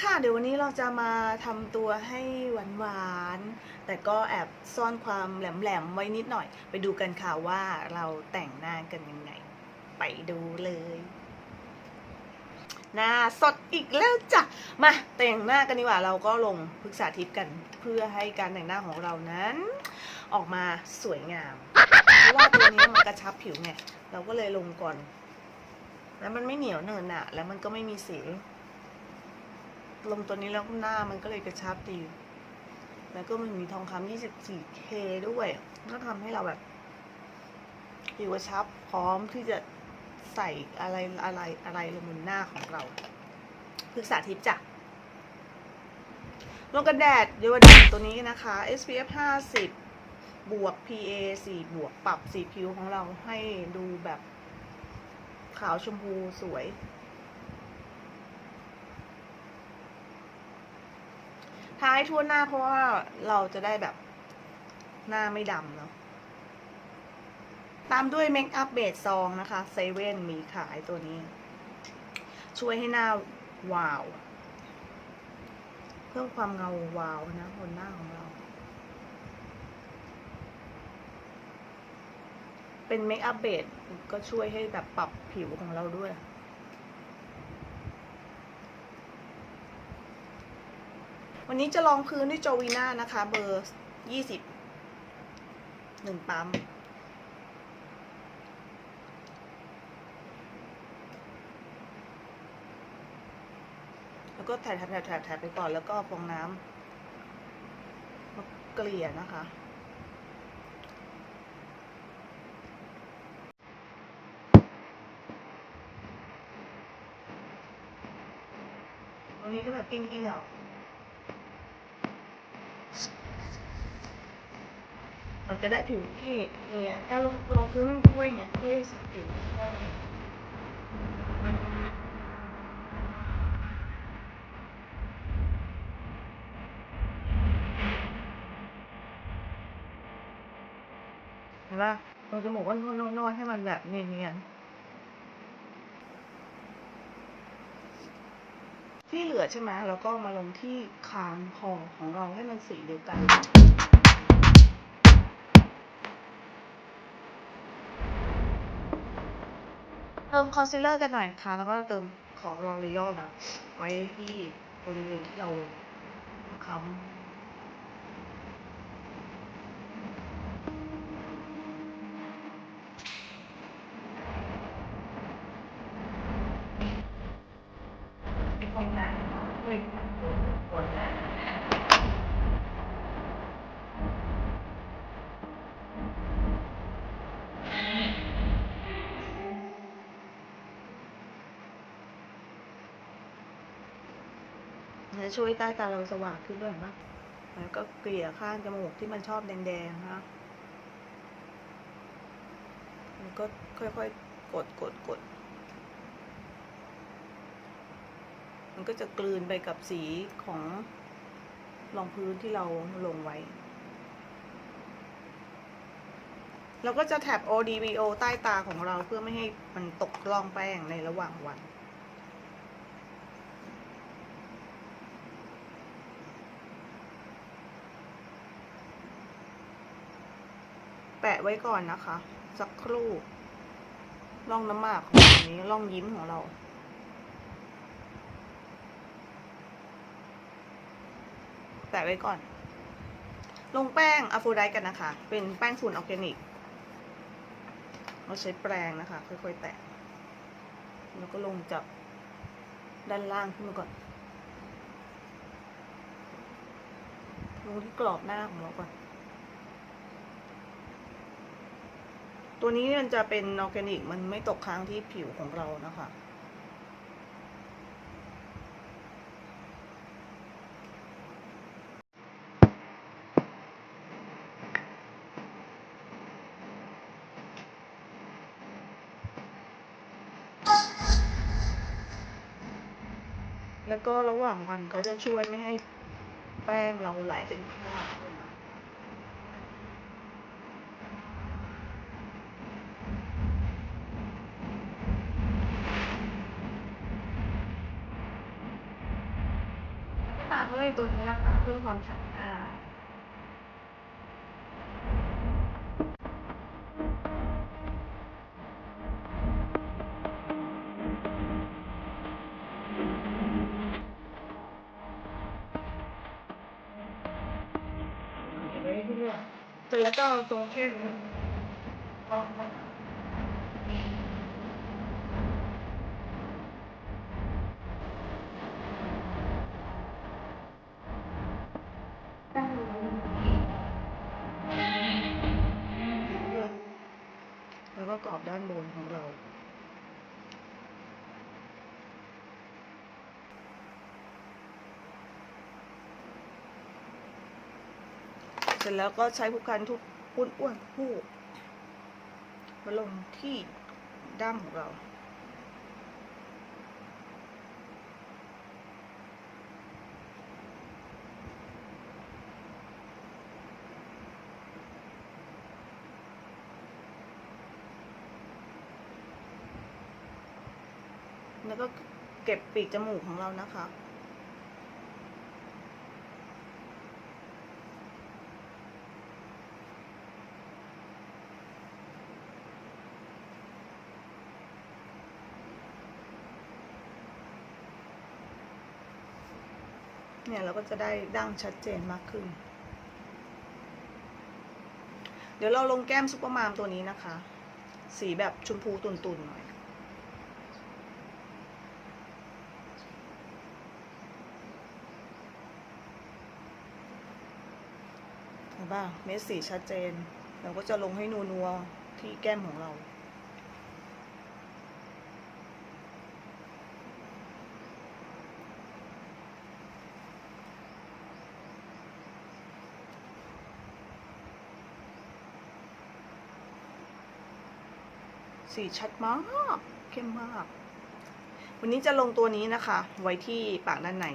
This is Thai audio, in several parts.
ค่ะ เดี๋ยววันนี้เราจะมาทำตัวให้หวานๆแต่ก็แอบซ่อนความแหลมๆไว้นิดหน่อย ไปดูกันค่ะว่าเราแต่งหน้ากันยังไง ไปดูเลยหน้าสดอีกแล้วจ้ะมาแต่งหน้ากันดีกว่าเราก็ลงปรึกษาทิปกันเพื่อให้การแต่งหน้าของเรานั้น ออกมาสวยงามเพราะว่าตัวนี้มันกระชับผิวไงเราก็เลยลงก่อน แล้วมันไม่เหนียวเนินอะแล้วมันก็ไม่มีสี ลงตัวนี้แล้วหน้ามันก็เลยกระชับดี แล้วก็มันมีทองคำ 24K ด้วย ก็ทำให้เราแบบผิวกระชับพร้อมที่จะใส่อะไรอะไรอะไรลงบนหน้าของเราปรึกษาทิปจ้ะลงกันแดดเยาวดนตัวนี้นะคะ SPF 50 บวก PA 4 บวก ปรับสีผิวของเราให้ดูแบบขาวชมพูสวย ทาให้ทั่วหน้าเพราะว่าเราจะได้แบบหน้าไม่ดำเนาะตามด้วยเมคอัพเบสซองนะคะเซเว่นมีขายตัวนี้ ช่วยให้หน้าวาว เพิ่มความเงาวาวนะบนหน้าของเรา เป็นเมคอัพเบสก็ช่วยให้แบบปรับผิวของเราด้วย วันนี้จะลองพื้นด้วยโจวีน่านะคะ เบอร์ยี่สิบหนึ่งปั๊ม แล้วก็แถบแถบแถบแถบแถบไปก่อนแล้วก็ฟองน้ำมาเกลี่ยนะคะตรงนี้ก็แบบกิ้งกิ้งอะ เราจะได้ผิวที่เนี่ยถ้าลงลงพื้นมันช่วยเนี่ยช่สีผิวได้เห็นปะเราจะบอกว่านวดนวดนวดให้มันแบบเนียนๆที่เหลือใช่ไหมแล้วก็มาลงที่คางคอของเราให้มันสีเดียวกัน เติมคอนซีลเลอร์กันหน่อยค่ะ แล้วก็เติมของลอรีอลนะไว้ที่บริเวณที่เราค้ำไอ้ของนั้นเฮ้ยปวดนะ จะช่วยใต้ตาเราสว่างขึ้นด้วยเห็นปะแล้วก็เกลี่ยข้างจมูกที่มันชอบแดงๆนะแล้วก็ค่อยๆ กดกดกด มันก็จะกลืนไปกับสีของรองพื้นที่เราลงไว้ เราก็จะแท็บ ODVO ใต้ตาของเราเพื่อไม่ให้มันตกล่องแป้งในระหว่างวัน แปะไว้ก่อนนะคะ สักครู่ร่องน้ำหมากของนี้ร่องยิ้มของเรา แปะไว้ก่อน ลงแป้งอะโฟไดกันนะคะ เป็นแป้งฝุ่นออร์แกนิก เราใช้แปรงนะคะ ค่อยๆ แตะ แล้วก็ลงจากด้านล่างขึ้นมาก่อนลงที่กรอบหน้าของเราก่อน ตัวนี้มันจะเป็นออร์แกนิก มันไม่ตกค้างที่ผิวของเรานะคะ แล้วก็ระหว่างวันเขาจะช่วยไม่ให้แป้งเราไหลเป็นคราบด้วยนะ ด้วยตัวนี้นะคะเพื่อความสะอาดแล้วก็เอาตรงแค่นี้ ด้านบนของเราเสร็จแล้วก็ใช้ผู้กันทุกอ้วนๆผู้มาลงที่ด้ามของเรา แล้วก็เก็บปีกจมูกของเรานะคะเนี่ยเราก็จะได้ดั้งชัดเจนมากขึ้น เดี๋ยวเราลงแก้มซุปเปอร์มามตัวนี้นะคะ สีแบบชมพูตุ่นๆหน่อย เห็นป่ะเม็ดสีชัดเจน เราก็จะลงให้นัวๆที่แก้มของเราสีชัดมาก เข้มมาก วันนี้จะลงตัวนี้นะคะ ไว้ที่ปากด้านใน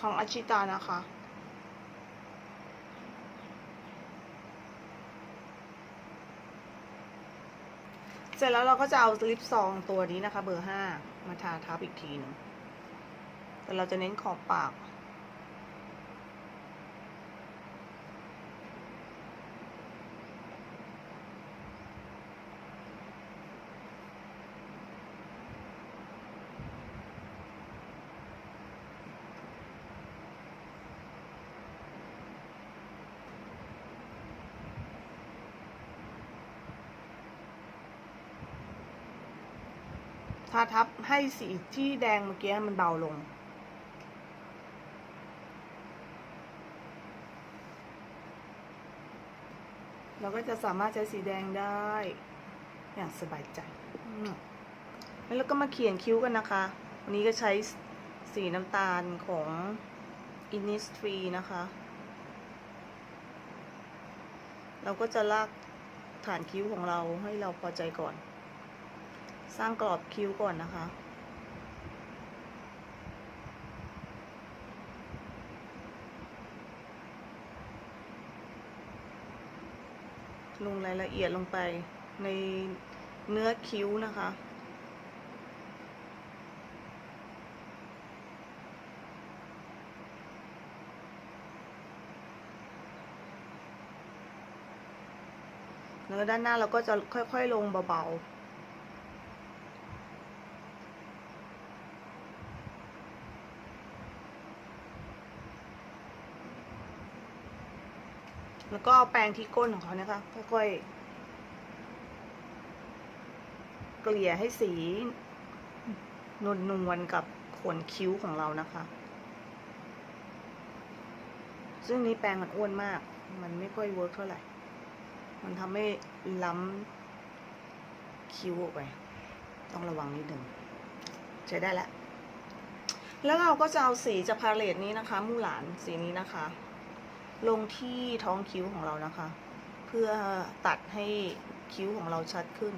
ของอาชิตานะคะเสร็จแล้วเราก็จะเอาลิปซองตัวนี้นะคะ เบอร์ห้ามาทาทับอีกทีหนึงแต่เราจะเน้นขอบปาก ทาทับให้สีที่แดงเมื่อกี้มันเบาลง เราก็จะสามารถใช้สีแดงได้อย่างสบายใจแล้วเราก็มาเขียนคิ้วกันนะคะ วันนี้ก็ใช้สีน้ำตาลของ Innisfree นะคะ เราก็จะลากฐานคิ้วของเราให้เราพอใจก่อน สร้างกรอบคิ้วก่อนนะคะ ลงรายละเอียดลงไปในเนื้อคิ้วนะคะแล้วด้านหน้าเราก็จะค่อย ๆ ลงเบา ๆ แล้วก็เอาแปรงที่ก้นของเขานะคะค่อยๆเกลี่ยให้สีนวลนวลกับขนคิ้วของเรานะคะ ซึ่งนี้แปรงมันอ้วนมาก มันไม่ค่อยเวิร์กเท่าไหร่ มันทำให้ล้ำคิ้วออกไป ต้องระวังนิดหนึ่งใช้ได้แล้ว แล้วเราก็จะเอาสีจากพาเลตนี้นะคะ มู่หลานสีนี้นะคะ ลงที่ท้องคิ้วของเรานะคะ เพื่อตัดให้คิ้วของเราชัดขึ้น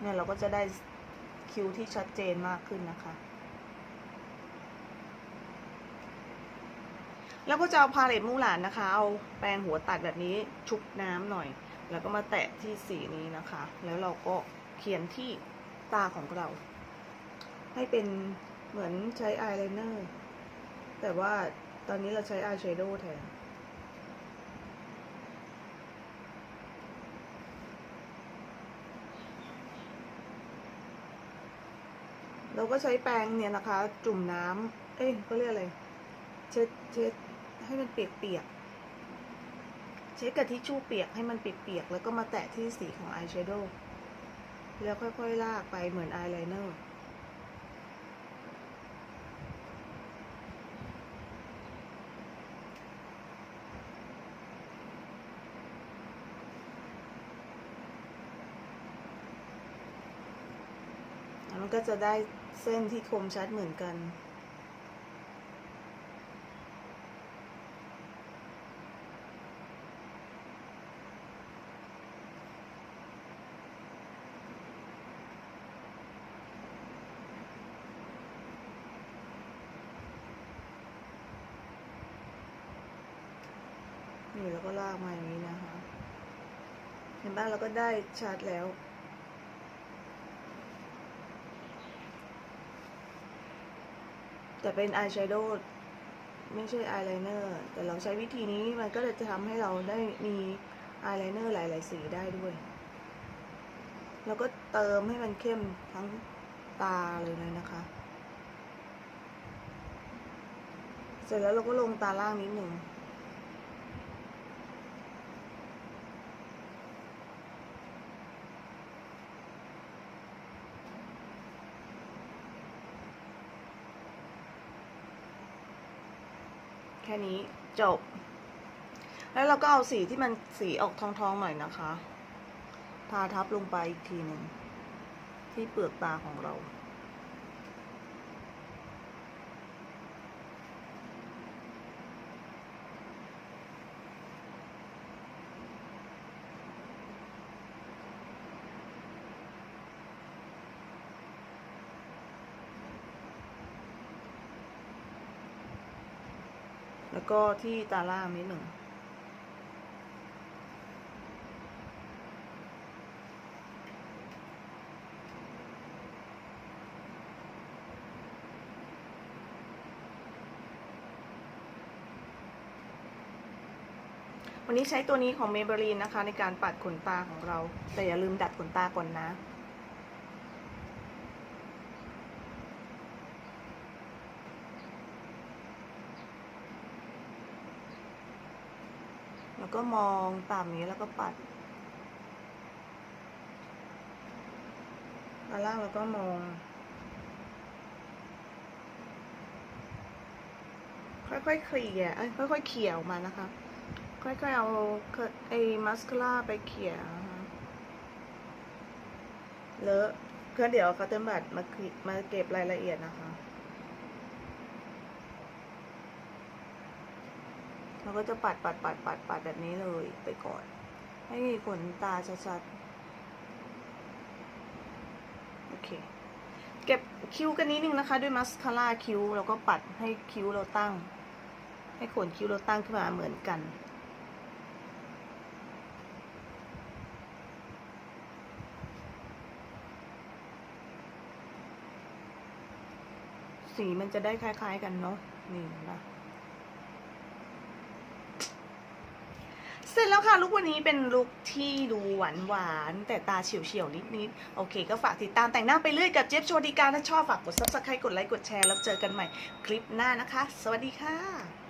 เนี่ยเราก็จะได้คิ้วที่ชัดเจนมากขึ้นนะคะ แล้วก็จะเอาพาเลตมู่หลานนะคะ เอาแปรงหัวตัดแบบนี้ชุบน้ำหน่อย แล้วก็มาแตะที่สีนี้นะคะ แล้วเราก็เขียนที่ตาของเรา ให้เป็นเหมือนใช้อายไลเนอร์แต่ว่าตอนนี้เราใช้อายแชโดว์แทนเราก็ใช้แปรงเนี่ยนะคะ จุ่มน้ำ เอ้ยเขาเรียกอะไร เช็ดเช็ด ให้มันเปียกๆ เช็ดกับทิชชู่เปียกให้มันเปียกๆ แล้วก็มาแตะที่สีของอายแชโดว์ แล้วค่อยๆ ลากไปเหมือนอายไลเนอร์มันก็จะได้เส้นที่คมชัดเหมือนกัน นี่แล้วก็ลากมาอย่างนี้นะคะ เห็นบ้างเราก็ได้ชัดแล้ว แต่เป็นอายแชโดว์ไม่ใช่อายไลเนอร์แต่เราใช้วิธีนี้มันก็จะทำให้เราได้มีอายไลเนอร์หลาย ๆ สีได้ด้วยแล้วก็เติมให้มันเข้มทั้งตาเลยเลยนะคะ เสร็จแล้วเราก็ลงตาล่างนิดหนึ่ง ค่นี้จบ แล้วเราก็เอาสีที่มันสีออกทองๆหน่อยนะคะ ทาทับลงไปอีกทีหนึ่งที่เปลือกตาของเรา แล้วก็ที่ตาล่างนิดหนึ่ง วันนี้ใช้ตัวนี้ของ Maybelline นะคะ ในการปัดขนตาของเรา แต่อย่าลืมดัดขนตาก่อนนะ แล้วก็มองตามนี้แล้วก็ปัดตาล่างแล้วก็มอง ค่อยๆเคลียเอ้ยค่อยๆเขี่ยออกมานะคะ ค่อยๆเอาเคไอ้มัสคาร่าไปเขี่ยเลอะเพื่อเดี๋ยวเขาเติมบัตรมามาเก็บรายละเอียดนะคะ เราก็จะปัดปัดปัดปัดปัดแบบนี้เลยไปก่อน ให้ขนตาชัดๆ โอเค เก็บคิ้วกันนิดนึงนะคะ ด้วยมัสคาร่าคิ้วแล้วก็ปัดให้คิ้วเราตั้ง ให้ขนคิ้วเราตั้งขึ้นมาเหมือนกันสีมันจะได้คล้าย ๆ กันเนาะนี่นะ เสร็จแล้วค่ะลุกวันนี้เป็นลุกที่ดูหวานหวานแต่ตาเฉียวเฉียวๆนิดๆโอเค ก็ฝากติดตามแต่งหน้าไปเรื่อยกับเจฟโชติการถ้าชอบฝากกด subscribe กดไลค์กดแชร์แล้วเจอกันใหม่คลิปหน้านะคะ สวัสดีค่ะ